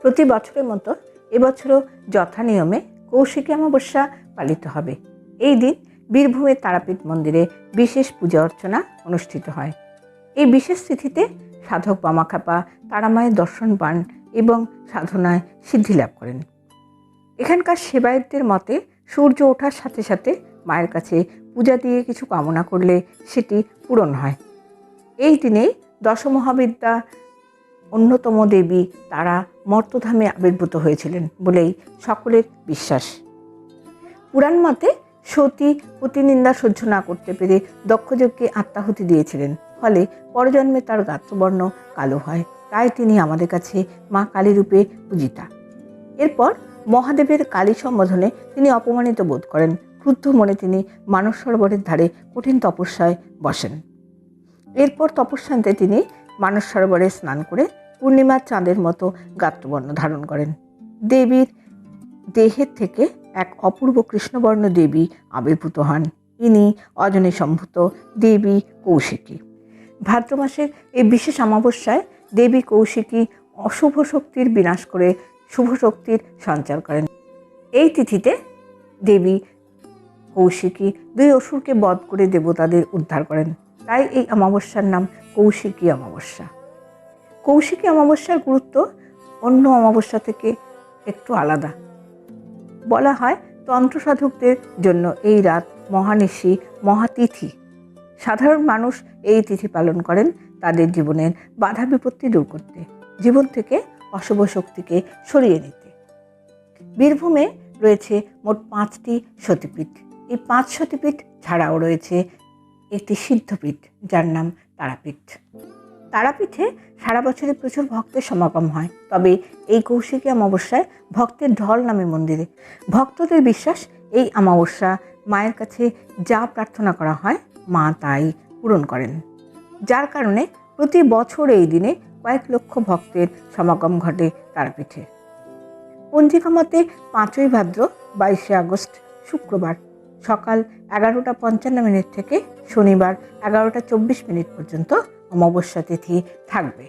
প্রতি বছরের মতো এবছরও যথা নিয়মে কৌশিকী অমাবস্যা পালিত হবে। এই দিন বীরভূমের তারাপীঠ মন্দিরে বিশেষ পূজা অর্চনা অনুষ্ঠিত হয়। এই বিশেষ তিথিতে সাধক বামাখাপা তারামায়ের দর্শন পান এবং সাধনায় সিদ্ধি লাভ করেন। এখানকার সেবায়তদের মতে সূর্য ওঠার সাথে সাথে মায়ের কাছে পূজা দিয়ে কিছু কামনা করলে সেটি পূরণ হয়। এই দিনে দশমহাবিদ্যা অন্যতম দেবী তারা মর্তধামে আবির্ভূত হয়েছিলেন বলেই সকলের বিশ্বাস। পুরাণ মতে সতী প্রতিনিন্দা সহ্য না করতে পেরে দক্ষযজ্ঞে আত্মাহুতি দিয়েছিলেন। ফলে পরজন্মে তার গাত্রবর্ণ কালো হয়, তাই তিনি আমাদের কাছে মা কালী রূপে পূজিতা। এরপর মহাদেবের কালী সম্বোধনে তিনি অপমানিত বোধ করেন, ক্রুদ্ধ মনে তিনি মানস সরোবরের ধারে কঠিন তপস্যায় বসেন। এরপর তপস্যান্তে তিনি মানস সরোবরে স্নান করে পূর্ণিমার চাঁদের মতো গাত্রবর্ণ ধারণ করেন। দেবীর দেহের থেকে এক অপূর্ব কৃষ্ণবর্ণ দেবী আবির্ভূত হন। ইনি অজনে সম্ভূত দেবী কৌশিকী। ভাদ্র মাসের এই বিশেষ অমাবস্যায় দেবী কৌশিকী অশুভ শক্তির বিনাশ করে শুভ শক্তির সঞ্চার করেন। এই তিথিতে দেবী কৌশিকী দুই অসুরকে বধ করে দেবতাদের উদ্ধার করেন। তাই এই অমাবস্যার নাম কৌশিকী অমাবস্যা। কৌশিকী অমাবস্যার গুরুত্ব অন্য অমাবস্যা থেকে একটু আলাদা। বলা হয় তন্ত্র সাধকদের জন্য এই রাত মহানিশি, মহাতিথি। সাধারণ মানুষ এই তিথি পালন করেন তাদের জীবনের বাধা বিপত্তি দূর করতে, জীবন থেকে অশুভ শক্তিকে সরিয়ে নিতে। বীরভূমে রয়েছে মোট পাঁচটি সতীপীঠ। এই পাঁচ সতীপীঠ ছাড়াও রয়েছে একটি সিদ্ধপীঠ যার নাম তারাপীঠ। তারাপীঠে সারা বছরে প্রচুর ভক্তের সমাগম হয়। তবে এই কৌশিকী অমাবস্যায় ভক্তের ঢল নামে মন্দিরে। ভক্তদের বিশ্বাস, এই অমাবস্যা মায়ের কাছে যা প্রার্থনা করা হয়, মা তাই পূরণ করেন। যার কারণে প্রতি বছর এই দিনে কয়েক লক্ষ ভক্তের সমাগম ঘটে তারাপীঠে। পঞ্জিকা মতে পাঁচই ভাদ্র বাইশে আগস্ট, শুক্রবার। সকাল এগারোটা পঞ্চান্ন মিনিট থেকে শনিবার এগারোটা চব্বিশ মিনিট পর্যন্ত অমাবস্যা তিথি থাকবে।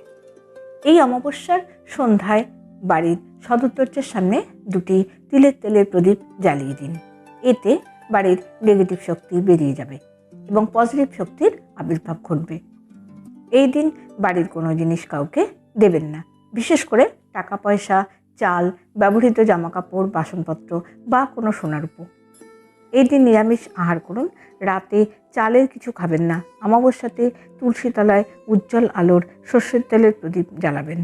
এই অমাবস্যার সন্ধ্যায় বাড়ির সদর দরজার সামনে দুটি তিলের তেলের প্রদীপ জ্বালিয়ে দিন। এতে বাড়ির নেগেটিভ শক্তি বেরিয়ে যাবে এবং পজিটিভ শক্তির আবির্ভাব ঘটবে। এই দিন বাড়ির কোনো জিনিস কাউকে দেবেন না। বিশেষ করে টাকা পয়সা, চাল, ব্যবহৃত জামাকাপড়, বাসনপত্র বা কোনো সোনারূপো এই দিন নিরামিষ আহার করুন। রাতে চালের কিছু খাবেন না। অমাবস্যাতে তুলসী তলায় উজ্জ্বল আলোর সর্ষের তেলের প্রদীপ জ্বালাবেন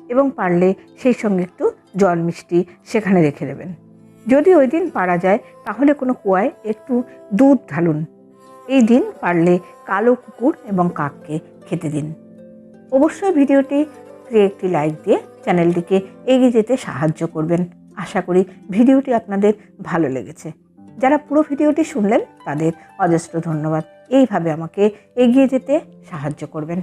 এবং পারলে সেই সঙ্গে একটু জল মিষ্টি সেখানে রেখে দেবেন। যদি ওই দিন পারা যায়, তাহলে কোনো কুয়ায় একটু দুধ ঢালুন। এই দিন পারলে কালো কুকুর এবং কাককে খেতে দিন। অবশ্যই ভিডিওটি একটি লাইক দিয়ে চ্যানেলটিকে এগিয়ে যেতে সাহায্য করবেন। আশা করি ভিডিওটি আপনাদের ভালো লেগেছে। যারা পুরো ভিডিওটি শুনলেন তাদের অজস্র ধন্যবাদ। এইভাবে আমাকে এগিয়ে যেতে সাহায্য করবেন।